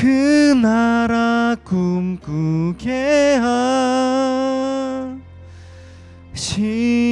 그 나라 꿈꾸게 하시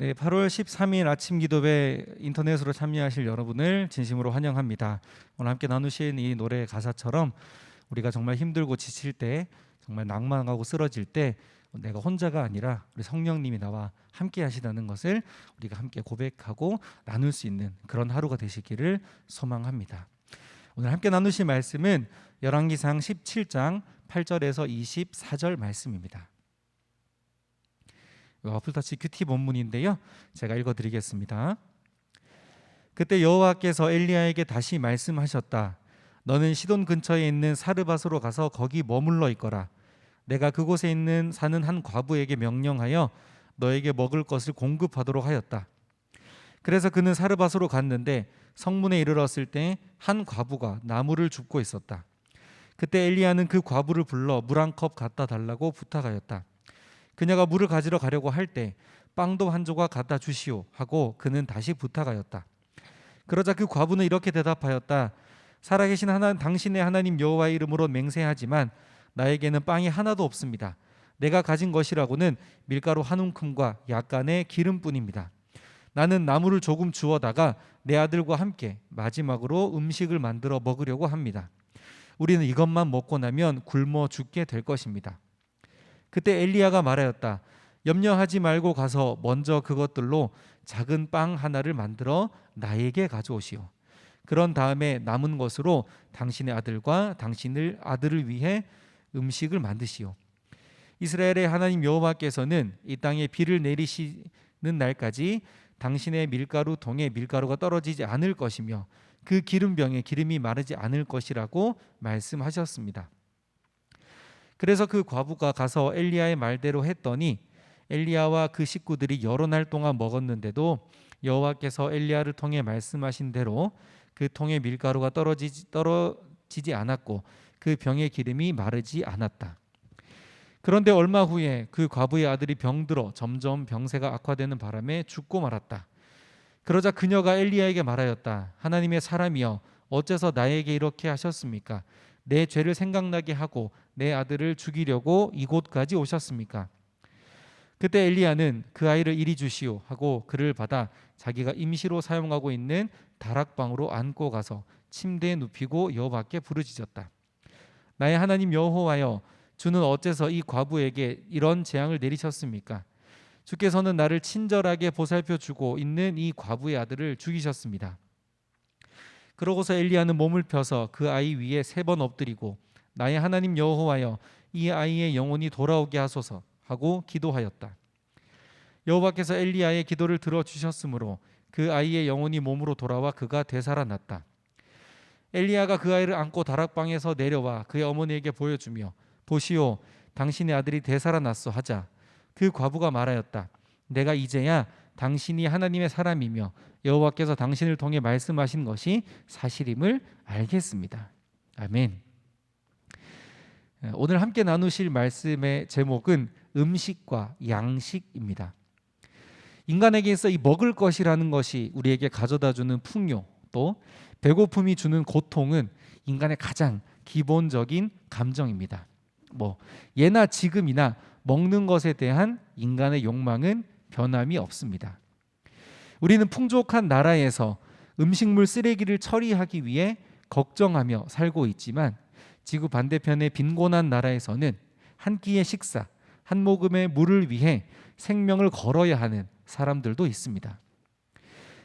네, 8월 13일 아침 기도회 인터넷으로 참여하실 여러분을 진심으로 환영합니다. 오늘 함께 나누신 이 노래 가사처럼 우리가 정말 힘들고 지칠 때, 정말 낭만하고 쓰러질 때 내가 혼자가 아니라 우리 성령님이 나와 함께 하시다는 것을 우리가 함께 고백하고 나눌 수 있는 그런 하루가 되시기를 소망합니다. 오늘 함께 나누실 말씀은 열왕기상 17장 8절에서 24절 말씀입니다. 어플터치 큐티 본문인데요. 제가 읽어드리겠습니다. 그때 여호와께서 엘리야에게 다시 말씀하셨다. 너는 시돈 근처에 있는 사르밧으로 가서 거기 머물러 있거라. 내가 그곳에 있는 사는 한 과부에게 명령하여 너에게 먹을 것을 공급하도록 하였다. 그래서 그는 사르밧으로 갔는데 성문에 이르렀을 때 한 과부가 나무를 줍고 있었다. 그때 엘리야는 그 과부를 불러 물 한 컵 갖다 달라고 부탁하였다. 그녀가 물을 가지러 가려고 할 때 빵도 한 조각 갖다 주시오 하고 그는 다시 부탁하였다. 그러자 그 과부는 이렇게 대답하였다. 살아계신 하나님 당신의 하나님 여호와의 이름으로 맹세하지만 나에게는 빵이 하나도 없습니다. 내가 가진 것이라고는 밀가루 한 움큼과 약간의 기름뿐입니다. 나는 나무를 조금 주워다가 내 아들과 함께 마지막으로 음식을 만들어 먹으려고 합니다. 우리는 이것만 먹고 나면 굶어 죽게 될 것입니다. 그때 엘리야가 말하였다. 염려하지 말고 가서 먼저 그것들로 작은 빵 하나를 만들어 나에게 가져오시오. 그런 다음에 남은 것으로 당신의 아들과 당신을 아들을 위해 음식을 만드시오. 이스라엘의 하나님 여호와께서는 이 땅에 비를 내리시는 날까지 당신의 밀가루 통에 밀가루가 떨어지지 않을 것이며 그 기름병에 기름이 마르지 않을 것이라고 말씀하셨습니다. 그래서 그 과부가 가서 엘리야의 말대로 했더니 엘리야와 그 식구들이 여러 날 동안 먹었는데도 여호와께서 엘리야를 통해 말씀하신 대로 그 통에 밀가루가 떨어지지, 떨어지지 않았고 그 병의 기름이 마르지 않았다. 그런데 얼마 후에 그 과부의 아들이 병들어 점점 병세가 악화되는 바람에 죽고 말았다. 그러자 그녀가 엘리야에게 말하였다. 하나님의 사람이여 어째서 나에게 이렇게 하셨습니까? 내 죄를 생각나게 하고 내 아들을 죽이려고 이곳까지 오셨습니까? 그때 엘리야는 그 아이를 이리 주시오 하고 그를 받아 자기가 임시로 사용하고 있는 다락방으로 안고 가서 침대에 눕히고 여호와께 부르짖었다. 나의 하나님 여호와여 주는 어째서 이 과부에게 이런 재앙을 내리셨습니까? 주께서는 나를 친절하게 보살펴 주고 있는 이 과부의 아들을 죽이셨습니다. 그러고서 엘리야는 몸을 펴서 그 아이 위에 세 번 엎드리고 나의 하나님 여호와여 이 아이의 영혼이 돌아오게 하소서 하고 기도하였다. 여호와께서 엘리야의 기도를 들어 주셨으므로 그 아이의 영혼이 몸으로 돌아와 그가 되살아났다. 엘리야가 그 아이를 안고 다락방에서 내려와 그의 어머니에게 보여주며 보시오 당신의 아들이 되살아났소 하자 그 과부가 말하였다. 내가 이제야 당신이 하나님의 사람이며 여호와께서 당신을 통해 말씀하신 것이 사실임을 알겠습니다. 아멘. 오늘 함께 나누실 말씀의 제목은 음식과 양식입니다. 인간에게 있어 이 먹을 것이라는 것이 우리에게 가져다 주는 풍요 또 배고픔이 주는 고통은 인간의 가장 기본적인 감정입니다. 뭐 예나 지금이나 먹는 것에 대한 인간의 욕망은 변함이 없습니다. 우리는 풍족한 나라에서 음식물 쓰레기를 처리하기 위해 걱정하며 살고 있지만 지구 반대편의 빈곤한 나라에서는 한 끼의 식사, 한 모금의 물을 위해 생명을 걸어야 하는 사람들도 있습니다.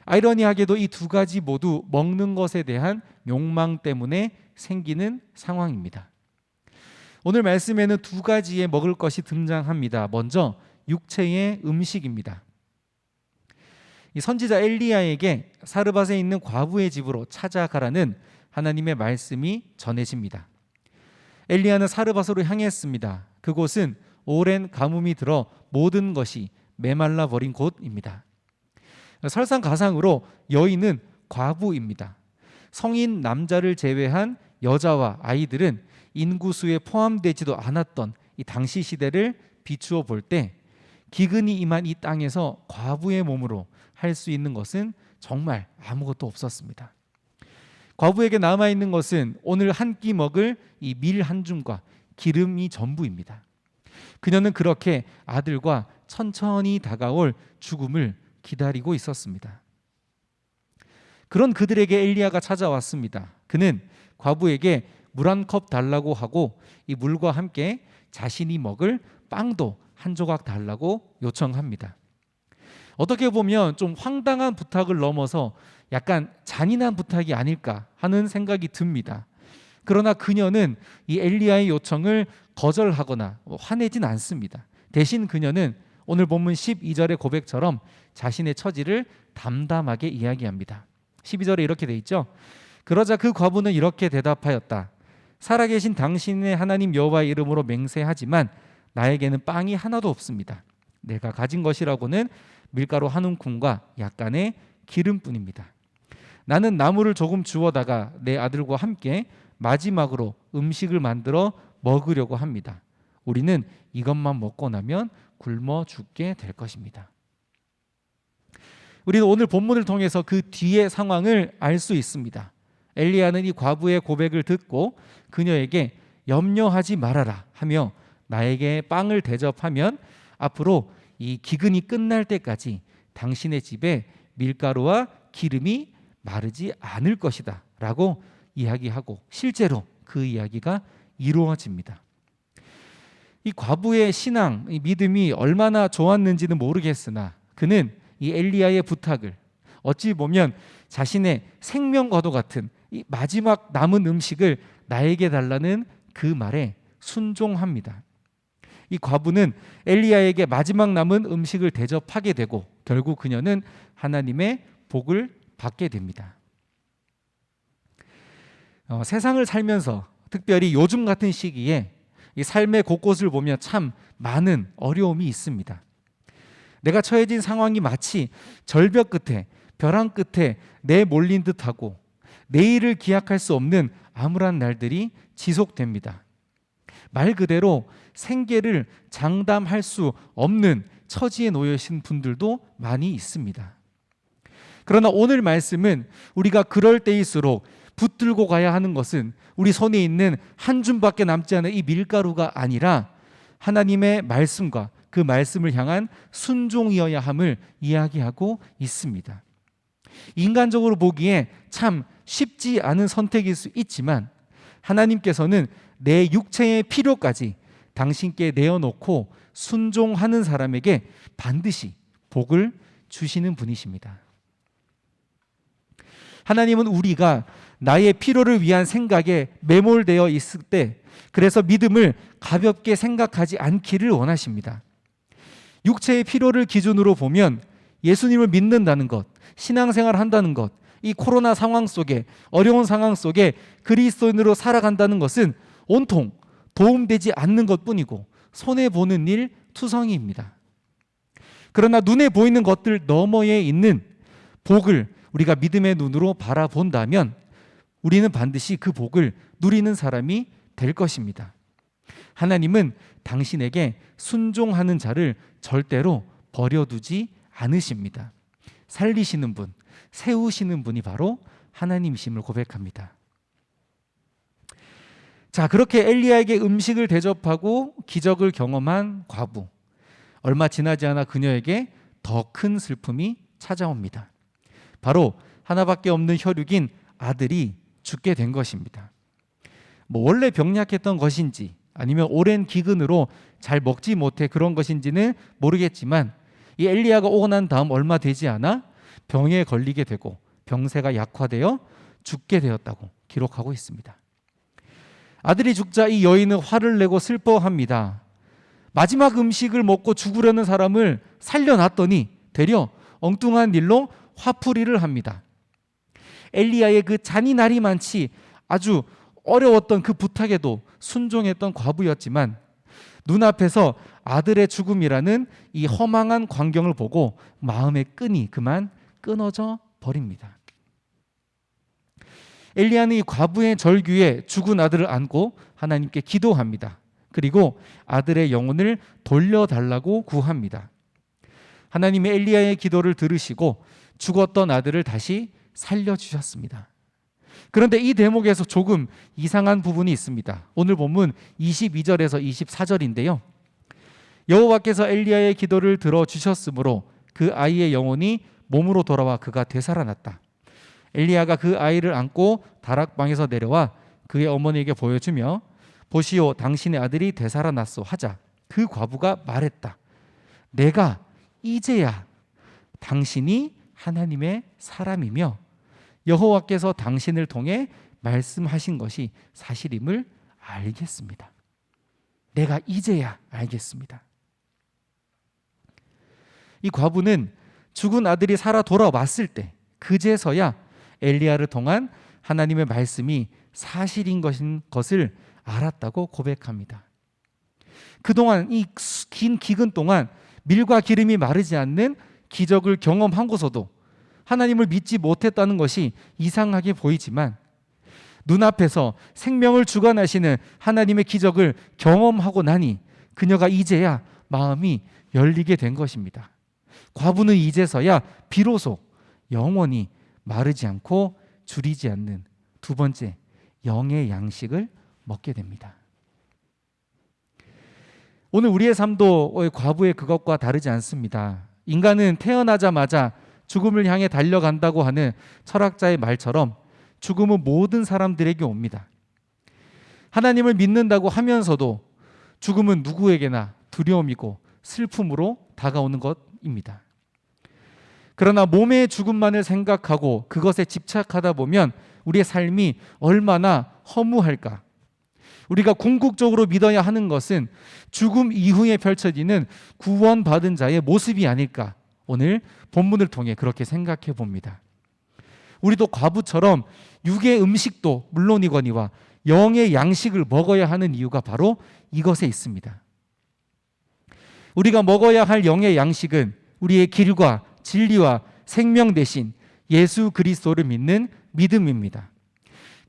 아이러니하게도 이 두 가지 모두 먹는 것에 대한 욕망 때문에 생기는 상황입니다. 오늘 말씀에는 두 가지의 먹을 것이 등장합니다. 먼저 육체의 음식입니다. 이 선지자 엘리야에게 사르밧에 있는 과부의 집으로 찾아가라는 하나님의 말씀이 전해집니다. 엘리야는 사르밧으로 향했습니다. 그곳은 오랜 가뭄이 들어 모든 것이 메말라 버린 곳입니다. 설상가상으로 여인은 과부입니다. 성인 남자를 제외한 여자와 아이들은 인구수에 포함되지도 않았던 이 당시 시대를 비추어 볼 때 기근이 임한 이 땅에서 과부의 몸으로 할 수 있는 것은 정말 아무것도 없었습니다. 과부에게 남아 있는 것은 오늘 한 끼 먹을 이 밀 한 줌과 기름이 전부입니다. 그녀는 그렇게 아들과 천천히 다가올 죽음을 기다리고 있었습니다. 그런 그들에게 엘리야가 찾아왔습니다. 그는 과부에게 물 한 컵 달라고 하고 이 물과 함께 자신이 먹을 빵도 한 조각 달라고 요청합니다. 어떻게 보면 좀 황당한 부탁을 넘어서 약간 잔인한 부탁이 아닐까 하는 생각이 듭니다. 그러나 그녀는 이 엘리야의 요청을 거절하거나 화내진 않습니다. 대신 그녀는 오늘 본문 12절의 고백처럼 자신의 처지를 담담하게 이야기합니다. 12절에 이렇게 돼 있죠. 그러자 그 과부는 이렇게 대답하였다. 살아계신 당신의 하나님 여호와의 이름으로 맹세하지만 나에게는 빵이 하나도 없습니다. 내가 가진 것이라고는 밀가루 한 움큼과 약간의 기름뿐입니다. 나는 나무를 조금 주워다가 내 아들과 함께 마지막으로 음식을 만들어 먹으려고 합니다. 우리는 이것만 먹고 나면 굶어 죽게 될 것입니다. 우리는 오늘 본문을 통해서 그 뒤의 상황을 알 수 있습니다. 엘리야는 이 과부의 고백을 듣고 그녀에게 염려하지 말아라 하며 나에게 빵을 대접하면 앞으로 이 기근이 끝날 때까지 당신의 집에 밀가루와 기름이 마르지 않을 것이다 라고 이야기하고 실제로 그 이야기가 이루어집니다. 이 과부의 신앙, 이 믿음이 얼마나 좋았는지는 모르겠으나 그는 이 엘리야의 부탁을 어찌 보면 자신의 생명과도 같은 이 마지막 남은 음식을 나에게 달라는 그 말에 순종합니다. 이 과부는 엘리야에게 마지막 남은 음식을 대접하게 되고 결국 그녀는 하나님의 복을 받게 됩니다. 어, 세상을 살면서 특별히 요즘 같은 시기에 이 삶의 곳곳을 보면 참 많은 어려움이 있습니다. 내가 처해진 상황이 마치 절벽 끝에 벼랑 끝에 내몰린 듯하고 내일을 기약할 수 없는 암울한 날들이 지속됩니다. 말 그대로 생계를 장담할 수 없는 처지에 놓여신 분들도 많이 있습니다. 그러나 오늘 말씀은 우리가 그럴 때일수록 붙들고 가야 하는 것은 우리 손에 있는 한 줌밖에 남지 않은 이 밀가루가 아니라 하나님의 말씀과 그 말씀을 향한 순종이어야 함을 이야기하고 있습니다. 인간적으로 보기에 참 쉽지 않은 선택일 수 있지만 하나님께서는 내 육체의 필요까지 당신께 내어놓고 순종하는 사람에게 반드시 복을 주시는 분이십니다. 하나님은 우리가 나의 필요를 위한 생각에 매몰되어 있을 때 그래서 믿음을 가볍게 생각하지 않기를 원하십니다. 육체의 필요를 기준으로 보면 예수님을 믿는다는 것, 신앙생활 한다는 것, 이 코로나 상황 속에 어려운 상황 속에 그리스도인으로 살아간다는 것은 온통 도움되지 않는 것 뿐이고 손해 보는 일 투성이입니다. 그러나 눈에 보이는 것들 너머에 있는 복을 우리가 믿음의 눈으로 바라본다면 우리는 반드시 그 복을 누리는 사람이 될 것입니다. 하나님은 당신에게 순종하는 자를 절대로 버려두지 않으십니다. 살리시는 분, 세우시는 분이 바로 하나님이심을 고백합니다. 자, 그렇게 엘리야에게 음식을 대접하고 기적을 경험한 과부. 얼마 지나지 않아 그녀에게 더 큰 슬픔이 찾아옵니다. 바로 하나밖에 없는 혈육인 아들이 죽게 된 것입니다. 뭐 원래 병약했던 것인지 아니면 오랜 기근으로 잘 먹지 못해 그런 것인지는 모르겠지만 이 엘리야가 오고 난 다음 얼마 되지 않아 병에 걸리게 되고 병세가 약화되어 죽게 되었다고 기록하고 있습니다. 아들이 죽자 이 여인은 화를 내고 슬퍼합니다. 마지막 음식을 먹고 죽으려는 사람을 살려놨더니 되려 엉뚱한 일로 화풀이를 합니다. 엘리야의 그 잔인날이 많지 아주 어려웠던 그 부탁에도 순종했던 과부였지만 눈앞에서 아들의 죽음이라는 이 허망한 광경을 보고 마음의 끈이 그만 끊어져 버립니다. 엘리야는 이 과부의 절규에 죽은 아들을 안고 하나님께 기도합니다. 그리고 아들의 영혼을 돌려달라고 구합니다. 하나님의 엘리야의 기도를 들으시고 죽었던 아들을 다시 살려주셨습니다. 그런데 이 대목에서 조금 이상한 부분이 있습니다. 오늘 본문 22절에서 24절인데요. 여호와께서 엘리야의 기도를 들어 주셨으므로 그 아이의 영혼이 몸으로 돌아와 그가 되살아났다. 엘리야가 그 아이를 안고 다락방에서 내려와 그의 어머니에게 보여주며 보시오 당신의 아들이 되살아났소 하자 그 과부가 말했다. 내가 이제야 당신이 하나님의 사람이며 여호와께서 당신을 통해 말씀하신 것이 사실임을 알겠습니다. 내가 이제야 알겠습니다. 이 과부는 죽은 아들이 살아 돌아왔을 때 그제서야 엘리야를 통한 하나님의 말씀이 사실인 것인 것을 알았다고 고백합니다. 그동안 이 긴 기근 동안 밀과 기름이 마르지 않는 기적을 경험한곳서도 하나님을 믿지 못했다는 것이 이상하게 보이지만 눈앞에서 생명을 주관하시는 하나님의 기적을 경험하고 나니 그녀가 이제야 마음이 열리게 된 것입니다. 과부는 이제서야 비로소 영원히 마르지 않고 줄이지 않는 두 번째 영의 양식을 먹게 됩니다. 오늘 우리의 삶도 과부의 그것과 다르지 않습니다. 인간은 태어나자마자 죽음을 향해 달려간다고 하는 철학자의 말처럼 죽음은 모든 사람들에게 옵니다. 하나님을 믿는다고 하면서도 죽음은 누구에게나 두려움이고 슬픔으로 다가오는 것입니다. 그러나 몸의 죽음만을 생각하고 그것에 집착하다 보면 우리의 삶이 얼마나 허무할까? 우리가 궁극적으로 믿어야 하는 것은 죽음 이후에 펼쳐지는 구원받은 자의 모습이 아닐까? 오늘 본문을 통해 그렇게 생각해 봅니다. 우리도 과부처럼 육의 음식도 물론이거니와 영의 양식을 먹어야 하는 이유가 바로 이것에 있습니다. 우리가 먹어야 할 영의 양식은 우리의 길과 진리와 생명 대신 예수 그리스도를 믿는 믿음입니다.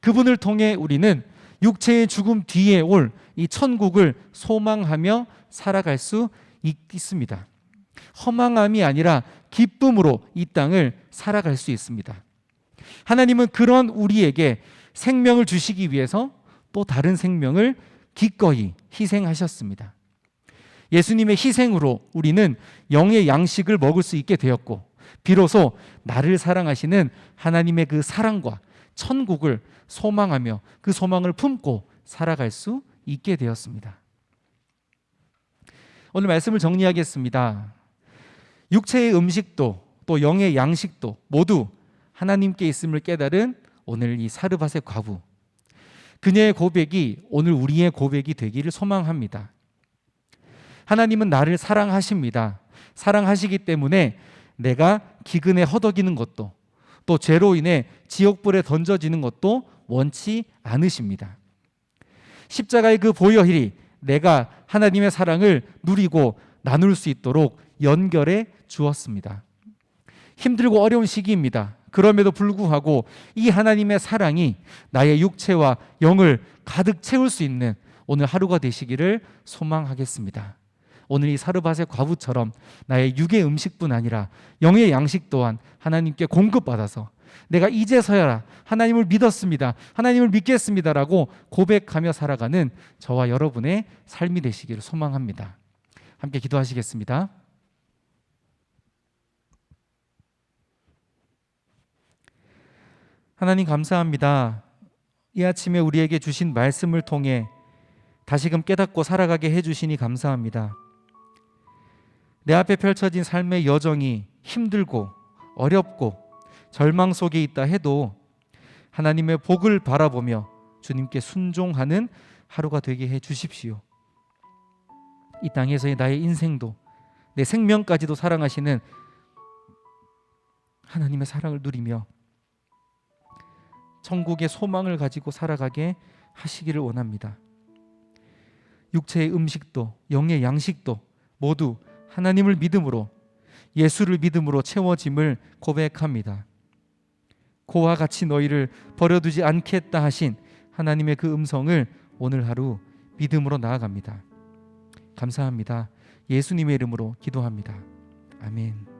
그분을 통해 우리는 육체의 죽음 뒤에 올 이 천국을 소망하며 살아갈 수 있습니다. 허망함이 아니라 기쁨으로 이 땅을 살아갈 수 있습니다. 하나님은 그런 우리에게 생명을 주시기 위해서 또 다른 생명을 기꺼이 희생하셨습니다. 예수님의 희생으로 우리는 영의 양식을 먹을 수 있게 되었고, 비로소 나를 사랑하시는 하나님의 그 사랑과 천국을 소망하며 그 소망을 품고 살아갈 수 있게 되었습니다. 오늘 말씀을 정리하겠습니다. 육체의 음식도 또 영의 양식도 모두 하나님께 있음을 깨달은 오늘 이 사르밧의 과부. 그녀의 고백이 오늘 우리의 고백이 되기를 소망합니다. 하나님은 나를 사랑하십니다. 사랑하시기 때문에 내가 기근에 허덕이는 것도 또 죄로 인해 지옥불에 던져지는 것도 원치 않으십니다. 십자가의 그 보혈이 내가 하나님의 사랑을 누리고 나눌 수 있도록 연결해 주었습니다. 힘들고 어려운 시기입니다. 그럼에도 불구하고 이 하나님의 사랑이 나의 육체와 영을 가득 채울 수 있는 오늘 하루가 되시기를 소망하겠습니다. 오늘 이 사르밧의 과부처럼 나의 육의 음식뿐 아니라 영의 양식 또한 하나님께 공급받아서 내가 이제서야 하나님을 믿었습니다. 하나님을 믿겠습니다라고 고백하며 살아가는 저와 여러분의 삶이 되시기를 소망합니다. 함께 기도하시겠습니다. 하나님 감사합니다. 이 아침에 우리에게 주신 말씀을 통해 다시금 깨닫고 살아가게 해주시니 감사합니다. 내 앞에 펼쳐진 삶의 여정이 힘들고 어렵고 절망 속에 있다 해도 하나님의 복을 바라보며 주님께 순종하는 하루가 되게 해 주십시오. 이 땅에서의 나의 인생도 내 생명까지도 사랑하시는 하나님의 사랑을 누리며 천국의 소망을 가지고 살아가게 하시기를 원합니다. 육체의 음식도 영의 양식도 모두 하나님을 믿음으로 예수를 믿음으로 채워짐을 고백합니다. 고와 같이 너희를 버려두지 않겠다 하신 하나님의 그 음성을 오늘 하루 믿음으로 나아갑니다. 감사합니다. 예수님의 이름으로 기도합니다. 아멘.